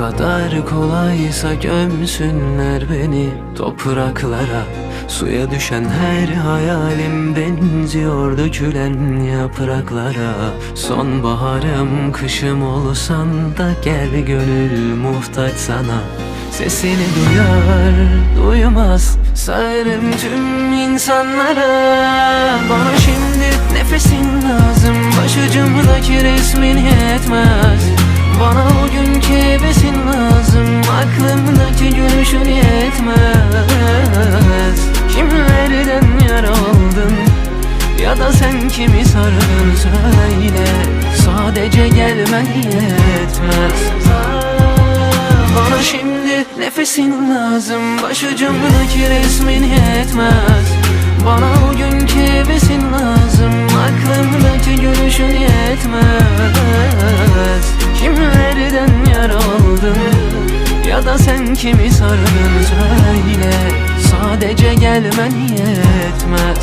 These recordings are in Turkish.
kadar kolaysa gömsünler beni topraklara. Suya düşen her hayalim benziyor dökülen yapraklara. Sonbaharım kışım olsan da gel gönül muhtaç sana. Sesini duyar duymaz Sağırım tüm insanlara. Bana şimdi nefesin lazım Başucumdaki resmin yetmez. Bana o günkü Sen kimi sardın söyle Sadece gelmen yetmez. Bana şimdi nefesin lazım Başucumdaki resmin yetmez. Bana o günkü hevesin lazım Aklımdaki gülüşün yetmez. Kimlerden yara aldın Ya da sen kimi sardın söyle Sadece gelmen yetmez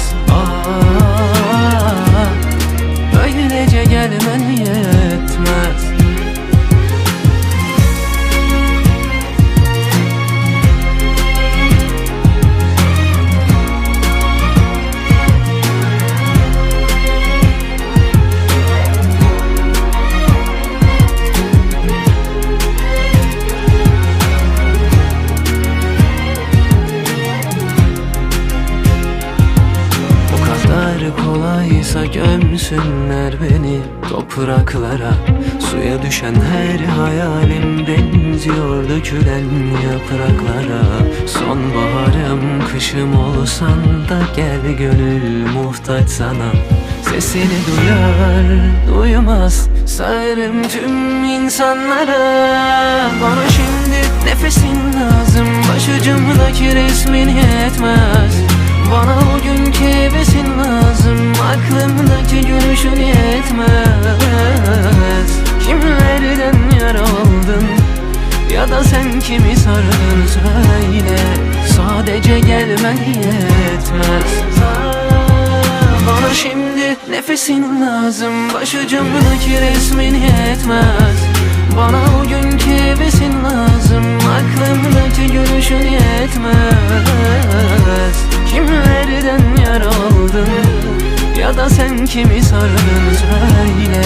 kadar kolaysa gömsünler beni topraklara. Suya düşen her hayalim benziyor dökülen yapraklara. Sonbaharım kışım olsan da gel gönül muhtaç sana. Sesini duyar duymaz Sağırım tüm insanlara. Bana şimdi nefesin lazım Başucumdaki resmin yetmez Bana o günkü hevesin lazım Aklımdaki gülüşün yetmez. Kimlerden yara aldın Ya da sen kimi sardın? Söyle Sadece gelmen yetmez. Bana şimdi nefesin lazım Başucumdaki resmin yetmez. Bana o günkü hevesin lazım Aklımdaki gülüşün yetmez da sen kimi sardın? Söyle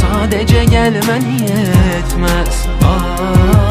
Sadece gelmen yetmez. Aa,